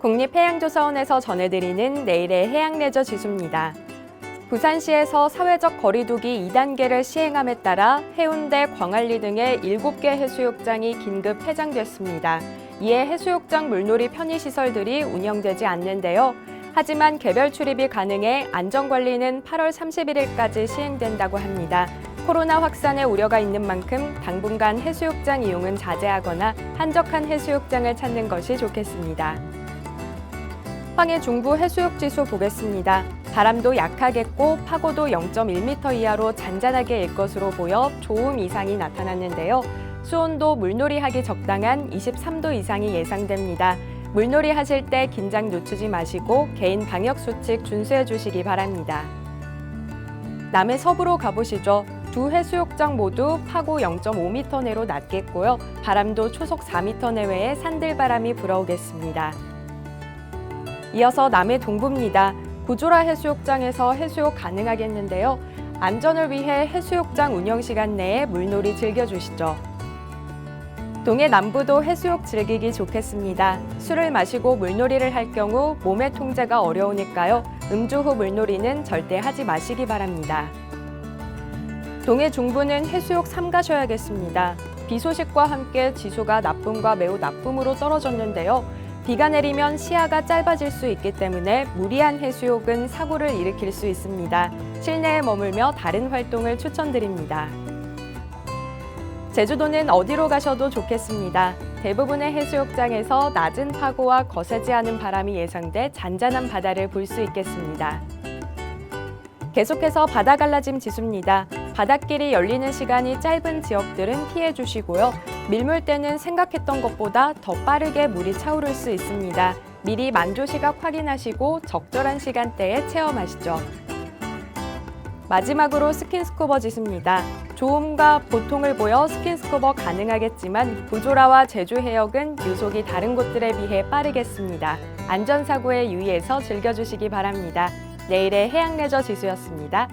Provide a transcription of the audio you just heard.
국립해양조사원에서 전해드리는 내일의 해양레저 지수입니다. 부산시에서 사회적 거리두기 2단계를 시행함에 따라 해운대, 광안리 등의 7개 해수욕장이 긴급 폐장됐습니다. 이에 해수욕장 물놀이 편의시설들이 운영되지 않는데요. 하지만 개별 출입이 가능해 안전관리는 8월 31일까지 시행된다고 합니다. 코로나 확산의 우려가 있는 만큼 당분간 해수욕장 이용은 자제하거나 한적한 해수욕장을 찾는 것이 좋겠습니다. 황해 중부 해수욕 지수 보겠습니다. 바람도 약하겠고 파고도 0.1m 이하로 잔잔하게 일 것으로 보여 좋음 이상이 나타났는데요. 수온도 물놀이 하기 적당한 23도 이상이 예상됩니다. 물놀이 하실 때 긴장 늦추지 마시고 개인 방역 수칙 준수해 주시기 바랍니다. 남해 서부로 가보시죠. 두 해수욕장 모두 파고 0.5m 내로 낮겠고요. 바람도 초속 4m 내외의 산들바람이 불어오겠습니다. 이어서 남해 동부입니다. 구조라 해수욕장에서 해수욕 가능하겠는데요. 안전을 위해 해수욕장 운영 시간 내에 물놀이 즐겨주시죠. 동해 남부도 해수욕 즐기기 좋겠습니다. 술을 마시고 물놀이를 할 경우 몸의 통제가 어려우니까요. 음주 후 물놀이는 절대 하지 마시기 바랍니다. 동해 중부는 해수욕 삼가셔야겠습니다. 비 소식과 함께 지수가 나쁨과 매우 나쁨으로 떨어졌는데요. 비가 내리면 시야가 짧아질 수 있기 때문에 무리한 해수욕은 사고를 일으킬 수 있습니다. 실내에 머물며 다른 활동을 추천드립니다. 제주도는 어디로 가셔도 좋겠습니다. 대부분의 해수욕장에서 낮은 파고와 거세지 않은 바람이 예상돼 잔잔한 바다를 볼 수 있겠습니다. 계속해서 바다 갈라짐 지수입니다. 바닷길이 열리는 시간이 짧은 지역들은 피해 주시고요. 밀물 때는 생각했던 것보다 더 빠르게 물이 차오를 수 있습니다. 미리 만조 시각 확인하시고 적절한 시간대에 체험하시죠. 마지막으로 스킨스쿠버 지수입니다. 좋음과 보통을 보여 스킨스쿠버 가능하겠지만 부조라와 제주 해역은 유속이 다른 곳들에 비해 빠르겠습니다. 안전사고에 유의해서 즐겨주시기 바랍니다. 내일의 해양레저 지수였습니다.